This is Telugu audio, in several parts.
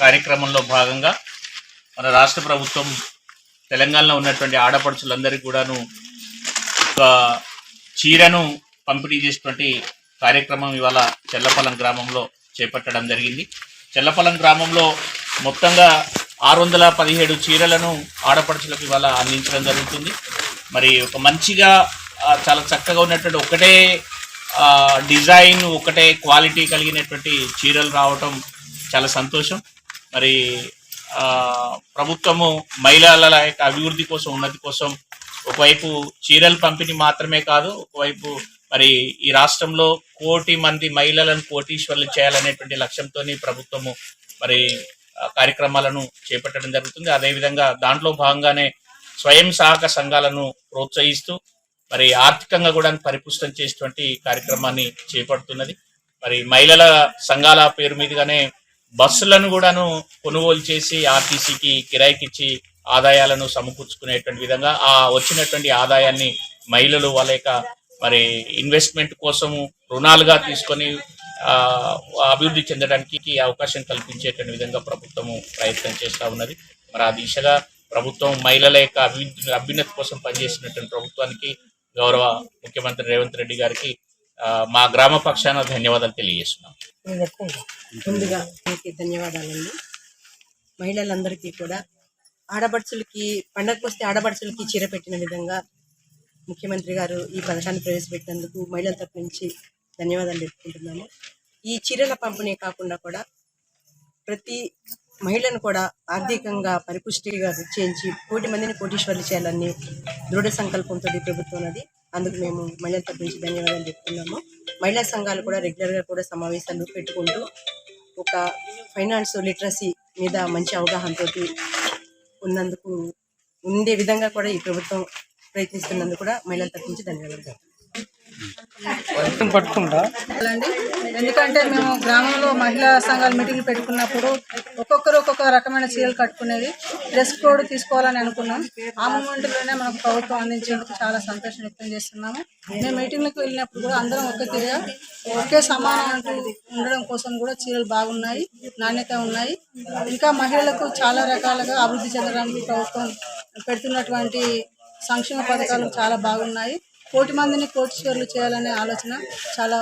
కార్యక్రమంలో భాగంగా మన రాష్ట్ర ప్రభుత్వం తెలంగాణలో ఉన్నటువంటి ఆడపడుచులందరికీ కూడాను ఒక చీరను పంపిణీ చేసినటువంటి కార్యక్రమం ఇవాళ చెల్లపల్లం గ్రామంలో చేపట్టడం జరిగింది. చెల్లపల్లం గ్రామంలో మొత్తంగా ఆరు వందల పదిహేడు చీరలను ఆడపడుచులకు ఇవాళ అందించడం జరుగుతుంది. మరి ఒక మంచిగా చాలా చక్కగా ఉన్నటువంటి ఒకటే డిజైన్ ఒకటే క్వాలిటీ కలిగినటువంటి చీరలు రావటం చాలా సంతోషం. మరి ప్రభుత్వము మహిళల యొక్క అభివృద్ధి కోసం ఉన్నతి కోసం ఒకవైపు చీరల పంపిణీ మాత్రమే కాదు ఒకవైపు మరి ఈ రాష్ట్రంలో కోటి మంది మహిళలను కోటీశ్వర్లు చేయాలనేటువంటి లక్ష్యంతో ప్రభుత్వము మరి కార్యక్రమాలను చేపట్టడం జరుగుతుంది. అదేవిధంగా దాంట్లో భాగంగానే స్వయం సహాయక సంఘాలను ప్రోత్సహిస్తూ మరి ఆర్థికంగా కూడా పరిపుష్టం చేసేటువంటి కార్యక్రమాన్ని చేపడుతున్నది. మరి మహిళల సంఘాల పేరు మీదుగానే బస్సులను కూడాను కొనుగోలు చేసి ఆర్టీసీకి కిరాయికిచ్చి ఆదాయాలను సమకూర్చుకునేటువంటి విధంగా ఆ వచ్చినటువంటి ఆదాయాన్ని మహిళలు వాళ్ళ యొక్క మరి ఇన్వెస్ట్మెంట్ కోసము రుణాలుగా తీసుకొని అభివృద్ధి చెందడానికి అవకాశం కల్పించేటువంటి విధంగా ప్రభుత్వము ప్రయత్నం చేస్తూ ఉన్నది. మరి ఆ దిశగా ప్రభుత్వం మహిళల యొక్క అభివృద్ధి అభ్యున్నతి కోసం పనిచేసినటువంటి ప్రభుత్వానికి గౌరవ ముఖ్యమంత్రి రేవంత్ రెడ్డి గారికి మా గ్రామ పక్షాన ధన్యవాదాలు తెలియజేస్తున్నాం. ముందుగా మీకు ధన్యవాదాలండి. మహిళలందరికీ కూడా ఆడపడుచులకి పండగకు వస్తే ఆడపడుచులకి చీర పెట్టిన విధంగా ముఖ్యమంత్రి గారు ఈ పథకాన్ని ప్రవేశపెట్టినందుకు మహిళల తరపు నుంచి ధన్యవాదాలు తెలుపుకుంటున్నాము. ఈ చీరల పంపిణీ కాకుండా కూడా ప్రతి మహిళను కూడా ఆర్థికంగా పరిపుష్టిగా చేయించి కోటి మందిని కోటీశ్వర్లు చేయాలని దృఢ సంకల్పంతో ఈ ప్రభుత్వం అది అందుకు మేము మహిళల తరపు నుంచి ధన్యవాదాలు చెప్తున్నాము. మహిళా సంఘాలు కూడా రెగ్యులర్గా కూడా సమావేశాలు పెట్టుకుంటూ ఒక ఫైనాన్స్ లిటరసీ మీద మంచి అవగాహనతో ఉన్నందుకు ఉండే విధంగా కూడా ఈ ప్రభుత్వం ప్రయత్నిస్తున్నందుకు కూడా మహిళల తరపు నుంచి ధన్యవాదాలు. పట్టుకుంటా అండి ఎందుకంటే మేము గ్రామంలో మహిళా సంఘాలు మీటింగ్లు పెట్టుకున్నప్పుడు ఒక్కొక్కరు ఒక్కొక్క రకమైన చీరలు కట్టుకునేది. డ్రెస్ కోడ్ తీసుకోవాలని అనుకున్నాం. ఆ మూమెంట్లోనే మనకు ప్రభుత్వం అందించేందుకు చాలా సంతోషం వ్యక్తం చేస్తున్నాము. మేము మీటింగ్లకు వెళ్ళినప్పుడు కూడా అందరం ఒకే తీరుగా ఒకే సమానం అంటూ ఉండడం కోసం కూడా చీరలు బాగున్నాయి నాణ్యత ఉన్నాయి. ఇంకా మహిళలకు చాలా రకాలుగా అభివృద్ధి చెందడానికి ప్రభుత్వం పెడుతున్నటువంటి సంక్షేమ పథకాలు చాలా బాగున్నాయి. కోటి మందిని కోటీశ్వర్లు చేయాలనే ఆలోచన చాలా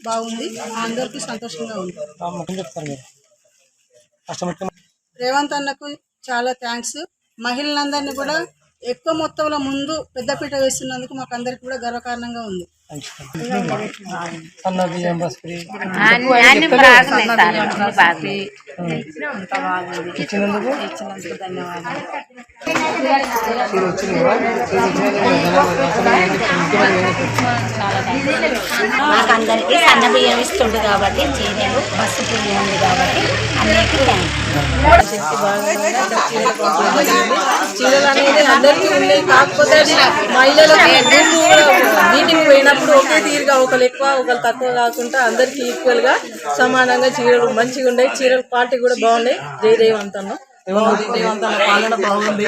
బాగుంది. అందరికీ సంతోషంగా ఉంది. రేవంత్ అన్నకు చాలా థ్యాంక్స్ మహిళలందరినీ కూడా ఎక్కువ మొత్తంలో ముందు పెద్దపీట వేస్తున్నందుకు మాకు అందరికి కూడా గర్వకారణంగా ఉంది. సన్న బియ్యం బస్ ఫ్రీ అన్ని బాగున్నాయి సార్ అన్ని బాగున్నాయి ఇచ్చినందుకు ఇచ్చినందుకు ధన్యవాదాలు ఇది వచ్చింది కదా ఇది మాకు అందరికీ సన్న బియ్యం ఇస్తుండు కాబట్టి చీరలు బస్సు బియ్యం ఉంది కాబట్టి అన్నిటికీ థ్యాంక్స్ చీరలు అనేది అందరికీ ఉన్నాయి కాకపోతే అది మహిళలకు మీటింగ్ పోయినప్పుడు ఒకే తీరుగా ఒకరు ఎక్కువ ఒకరు తక్కువ కాకుండా అందరికీ ఈక్వల్గా సమానంగా చీరలు మంచిగా ఉన్నాయి. చీరల క్వాలిటీ కూడా బాగున్నాయి. జయదేవంతను జయదేవంతన పాలన బాగుంది?